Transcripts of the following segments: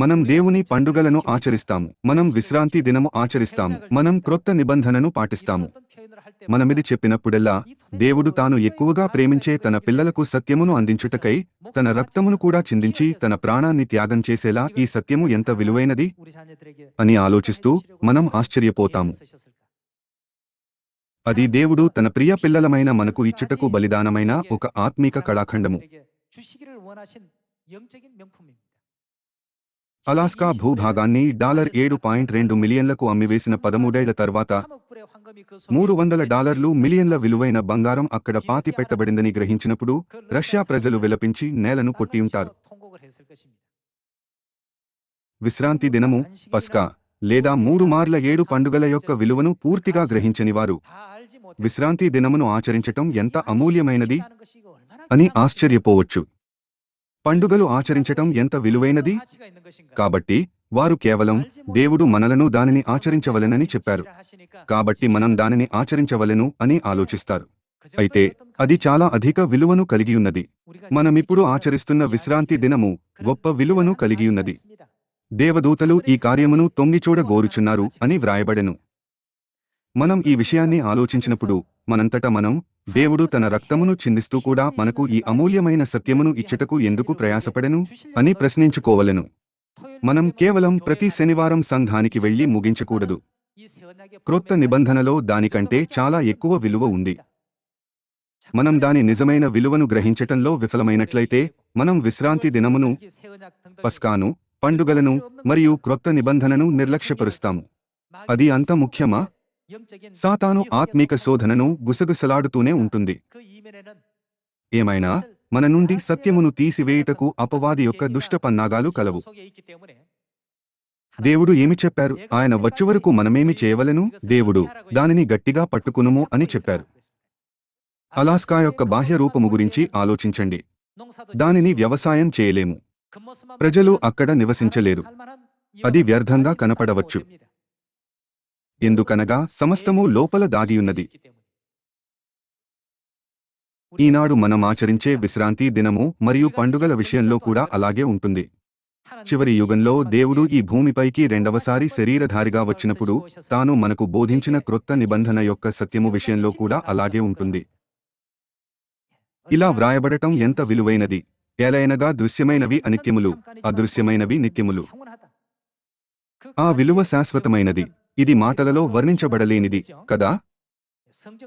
మనం దేవుని పండుగలను ఆచరిస్తాము. మనం విశ్రాంతి దినము ఆచరిస్తాము. మనం క్రొత్త నిబంధనను పాటిస్తాము. మనమిది చెప్పినప్పుడెల్లా దేవుడు తాను ఎక్కువగా ప్రేమించే తన పిల్లలకు సత్యమును అందించుటకై తన రక్తమును కూడా చిందించి తన ప్రాణాన్ని త్యాగం చేసేలా ఈ సత్యము ఎంత విలువైనది? అని ఆలోచిస్తూ మనం ఆశ్చర్యపోతాము. అది దేవుడు తన ప్రియ పిల్లలమైన మనకు ఇచ్చుటకు బలిదానమైన ఒక ఆత్మీక కళాఖండము. అలాస్కా భూభాగాన్ని డాలర్ ఏడు పాయింట్ రెండు మిలియన్లకు అమ్మివేసిన పదమూడేళ్ళ తర్వాత మూడు వందల డాలర్లు మిలియన్ల విలువైన బంగారం అక్కడ పాతి పెట్టబడిందని గ్రహించినప్పుడు రష్యా ప్రజలు విలపించి నేలను కొట్టియుంటారు విశ్రాంతి దినము పస్కా లేదా మూడు మార్ల ఏడు పండుగల యొక్క విలువను పూర్తిగా గ్రహించని వారు. విశ్రాంతి దినమును ఆచరించటం ఎంత అమూల్యమైనది అని ఆశ్చర్యపోవచ్చు. పండుగలు ఆచరించటం ఎంత విలువైనది? కాబట్టి వారు కేవలం దేవుడు మనలను దానిని ఆచరించవలెనని చెప్పారు. కాబట్టి మనం దానిని ఆచరించవలెను అని ఆలోచిస్తారు. అయితే అది చాలా అధిక విలువను కలిగియున్నది. మనమిప్పుడు ఆచరిస్తున్న విశ్రాంతి దినము గొప్ప విలువను కలిగియున్నది. దేవదూతలు ఈ కార్యమును తొంగిచూడగోరుచున్నారు అని వ్రాయబడెను. మనం ఈ విషయాన్ని ఆలోచించినప్పుడు మనంతట మనం దేవుడు తన రక్తమును చిందిస్తూ కూడా మనకు ఈ అమూల్యమైన సత్యమును ఇచ్చుటకు ఎందుకు ప్రయాసపడెను అని ప్రశ్నించుకోవలెను. మనం కేవలం ప్రతి శనివారం సంఘానికి వెళ్ళి ముగించకూడదు. క్రొత్త నిబంధనలో దానికంటే చాలా ఎక్కువ విలువ ఉంది. మనం దాని నిజమైన విలువను గ్రహించటంలో విఫలమైనట్లయితే మనం విశ్రాంతి దినమును పస్కాను పండుగలను మరియు క్రొత్త నిబంధనను నిర్లక్ష్యపరుస్తాము. అది అంత ముఖ్యమా? సాతాను ఆత్మీక శోధనను గుసగుసలాడుతూనే ఉంటుంది. ఏమైనా? మన నుండి సత్యమును తీసివేయుటకు అపవాది యొక్క దుష్ట పన్నాగాలు కలవు. దేవుడు ఏమి చెప్పారు? ఆయన వచ్చువరకు మనమేమి చేయవలెను? దేవుడు దానిని గట్టిగా పట్టుకునుము అని చెప్పారు. అలాస్కా యొక్క బాహ్య రూపము గురించి ఆలోచించండి. దానిని వ్యవసాయం చేయలేము. ప్రజలు అక్కడ నివసించలేరు. అది వ్యర్థంగా కనపడవచ్చు. ఎందుకనగా సమస్తము లోపల దాగియున్నది. ఈనాడు మనం ఆచరించే విశ్రాంతి దినము మరియు పండుగల విషయంలో కూడా అలాగే ఉంటుంది. చివరి యుగంలో దేవుడు ఈ భూమిపైకి రెండవసారి శరీరధారిగా వచ్చినప్పుడు తాను మనకు బోధించిన క్రొత్త నిబంధన యొక్క సత్యము విషయంలో కూడా అలాగే ఉంటుంది. ఇలా వ్రాయబడటం ఎంత విలువైనది? ఏలైనగా దృశ్యమైనవి అనిత్యములు అదృశ్యమైనవి నిత్యములు. ఆ విలువ శాశ్వతమైనది. ఇది మాటలలో వర్ణించబడలేనిది కదా?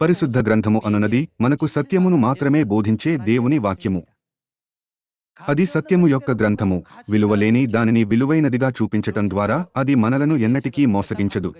పరిశుద్ధ గ్రంథము అనునది మనకు సత్యమును మాత్రమే బోధించే దేవుని వాక్యము. అది సత్యము యొక్క గ్రంథము. విలువలేని దానిని విలువైనదిగా చూపించటం ద్వారా అది మనలను ఎన్నటికీ మోసగించదు.